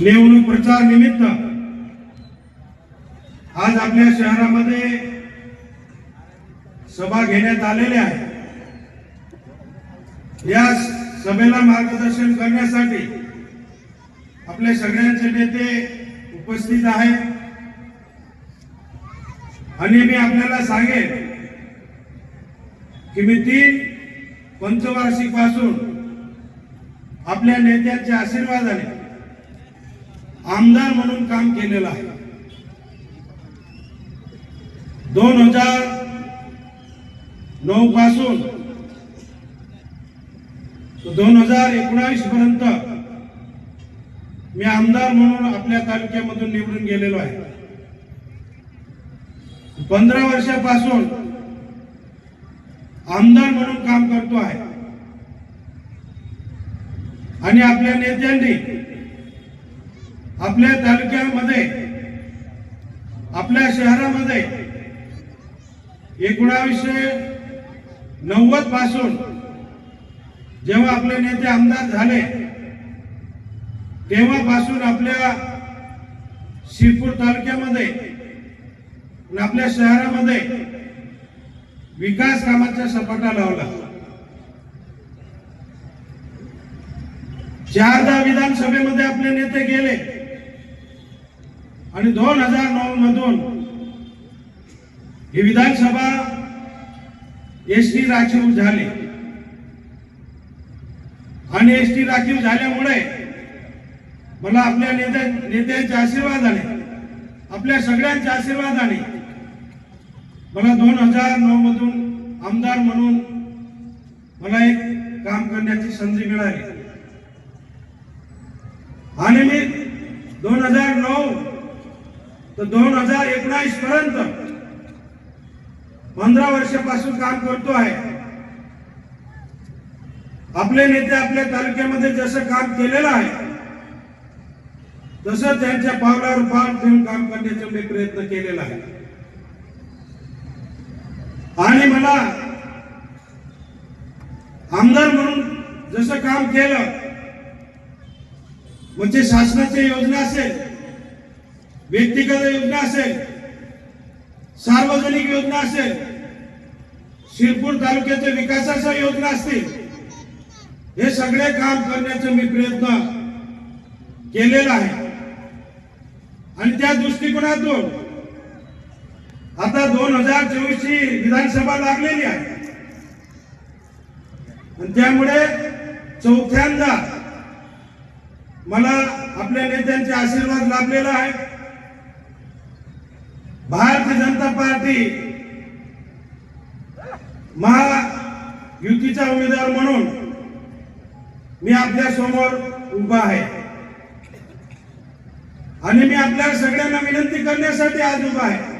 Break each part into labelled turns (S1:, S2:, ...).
S1: निवडणूक प्रचार निमित्त आज आपल्या शहरामध्ये सभा घेण्यात आलेल्या आहे या सभेला मार्गदर्शन करण्यासाठी आपले सगळ्यांचे नेते उपस्थित आहेत. आणि मी आपल्याला सांगेन की मी तीन पंचवार्षिकपासून आपल्या नेत्यांचे आशीर्वाद आले आमदार म्हणून काम केलेलं आहे. दोन हजार नऊ पासून दोन हजार एकोणावीस पर्यंत मी आमदार म्हणून आपल्या तालुक्यामधून निवडून गेलेलो आहे. पंधरा वर्षापासून आमदार म्हणून काम करतो आहे. आणि आपल्या नेत्यांनी आपल्या तालुक्यामध्ये आपल्या शहरामध्ये एकोणावीसशे नव्वदपासून जेव्हा आपले नेते आमदार झाले तेव्हापासून आपल्या शिरपूर तालुक्यामध्ये आपल्या शहरामध्ये विकास कामाचा सपाटा लावला. चारदा विधानसभेमध्ये आपले नेते गेले. आणि दोन हजार नऊ मधून ही विधानसभा एसटी राखीव झाली. आणि एसटी राखीव झाल्यामुळे मला आपल्या नेत्या नेत्यांचे आशीर्वाद आले आपल्या सगळ्यांचे आशीर्वाद आले मला दोन हजार नऊ मधून आमदार म्हणून मला एक काम करण्याची संधी मिळाली. आणि मी दोन हजार नऊ तर दोन हजार एकोणावीस पर्यंत पंधरा वर्षापासून काम करतो आहे. आपले नेते आपल्या तालुक्यामध्ये जसं काम केलेलं आहे तसं त्यांच्या पावलावर पाव ठेवून काम करण्याचा मी प्रयत्न केलेला आहे. आणि मला आमदार म्हणून जसं काम केलं म्हणजे शासनाची योजना असेल व्यक्तिगत योजना असेल सार्वजनिक योजना असेल शिरपूर तालुक्याच्या विकासाच्या योजना असतील हे सगळे काम करण्याचा मी प्रयत्न केलेला आहे. आणि त्या दृष्टिकोनातून आता दोन हजार चोवीस ची विधानसभा लागलेली आहे. आणि त्यामुळे चौथ्यांदा मला आपल्या नेत्यांचे आशीर्वाद लाभलेला आहे. भारतीय जनता पार्टी महायुतीचा उमेदवार म्हणून मी आपल्यासमोर उभा आहे. आणि मी आपल्या सगळ्यांना विनंती करण्यासाठी आज उभा आहे.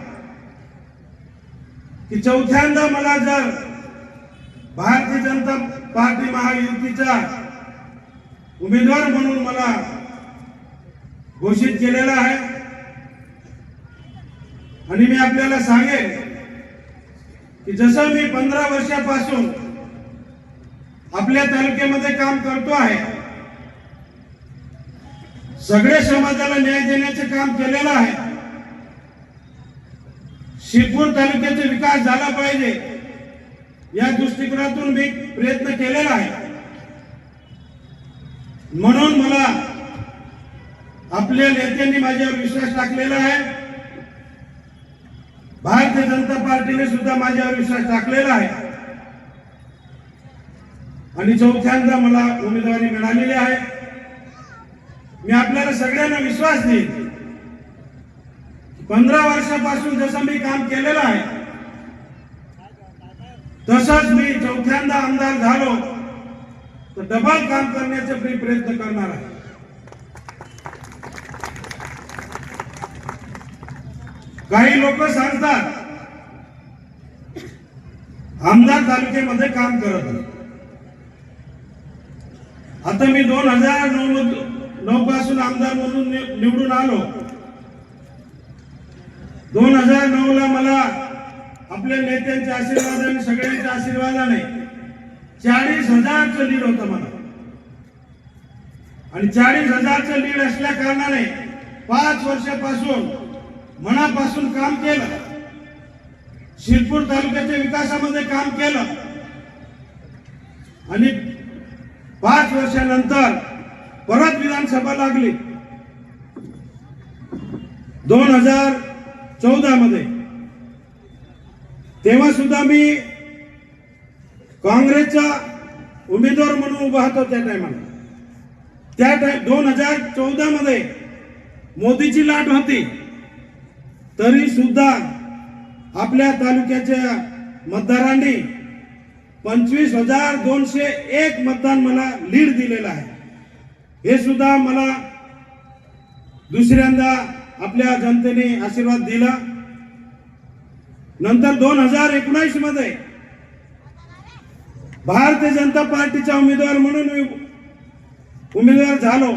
S1: की चौथ्यांदा मला जर भारतीय जनता पार्टी महायुतीचा उमेदवार म्हणून मला घोषित केलेला आहे आणि मी आपल्याला सांगेन की जसं मी पंधरा वर्षापासून आपल्या तालुक्यामध्ये काम करतो आहे सगळे समाजाला न्याय देण्याचे काम केलेलं आहे. शिरपूर तालुक्याचा विकास झाला पाहिजे या दृष्टिकोनातून मी प्रयत्न केलेला आहे. म्हणून मला आपल्या नेत्यांनी माझ्यावर विश्वास टाकलेला आहे. भारतीय जनता पार्टीने सुद्धा माझ्यावर विश्वास टाकलेला आहे. आणि चौथ्यांदा मला उमेदवारी मिळालेली आहे. मी आपल्याला सगळ्यांना विश्वास देईन. पंधरा वर्षापासून जसं मी काम केलेलं आहे तसंच मी चौथ्यांदा आमदार झालो तर डबल काम करण्याचा मी प्रयत्न करणार आहे. काही लोक सांगतात आमदार तालुक्यामध्ये काम करत आता मी दोन हजार नऊ नऊ पासून आमदार म्हणून निवडून आलो. दोन हजार नऊ ला मला आपल्या नेत्यांच्या आशीर्वादाने सगळ्यांच्या आशीर्वादाने चाळीस हजारचं लीड होतं मला. आणि चाळीस हजारचं लीड असल्या कारणाने पाच वर्षापासून मनापासून काम केलं. शिरपूर तालुक्याच्या विकासामध्ये काम केलं. आणि पाच वर्षानंतर परत विधानसभा लागली. दोन हजार चौदा मध्ये तेव्हा सुद्धा मी काँग्रेसचा उमेदवार म्हणून उभा होतो त्या टायमाला त्या टाइम दोन हजार चौदा मध्ये मोदीची लाट होती. तरी सुद्धा आपल्या तालुक्याच्या मतदारांनी पंचवीस हजार दोनशे एक मतदान मला लीड दिलेलं आहे. हे सुद्धा मला दुसऱ्यांदा आपल्या जनतेने आशीर्वाद दिला. नंतर दोन हजार एकोणीसमध्ये भारतीय जनता पार्टीचा उमेदवार म्हणून मी उमेदवार झालो.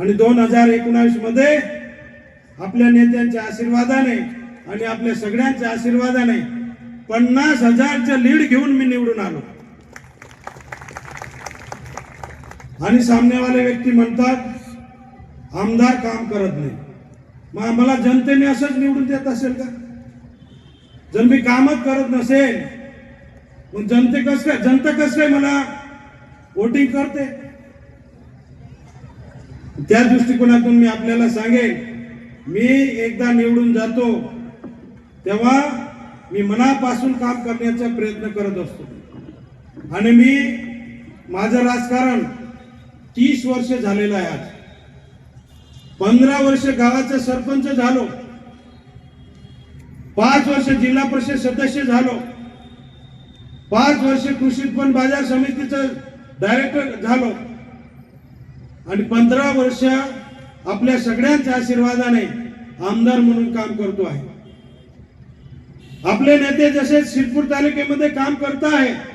S1: आणि दोन हजार एकोणावीसमध्ये आपल्या नेत्यांच्या आशीर्वादाने आणि आपल्या सगळ्यांच्या आशीर्वादाने पन्नास हजारच्या लीड घेऊन मी निवडून आलो. आणि सामनेवाले व्यक्ती म्हणतात आमदार काम करत नाही. मग आम्हाला जनतेने असंच निवडून देत असेल का? जर मी कामच करत नसेल मग जनते कस काय जनता कस काय मला वोटिंग करते? त्या दृष्टिकोनातून मी आपल्याला सांगेन मी एकदा निवडून जातो तेव्हा मी मनापासून काम करण्याचा प्रयत्न करत असतो. आणि मी माझं राजकारण तीस वर्ष झालेलं आहे आज. पंधरा वर्ष गावाचा सरपंच झालो. पाच वर्ष जिल्हा परिषद सदस्य झालो. पाच वर्ष कृषी उत्पन्न बाजार समितीचं डायरेक्टर झालो. आणि पंधरा वर्ष आपल्या सगळ्यांच्या आशीर्वादाने आमदार म्हणून काम करतो आहे. आपले नेते जसे शिरपूर तालुक्यामध्ये काम करत आहे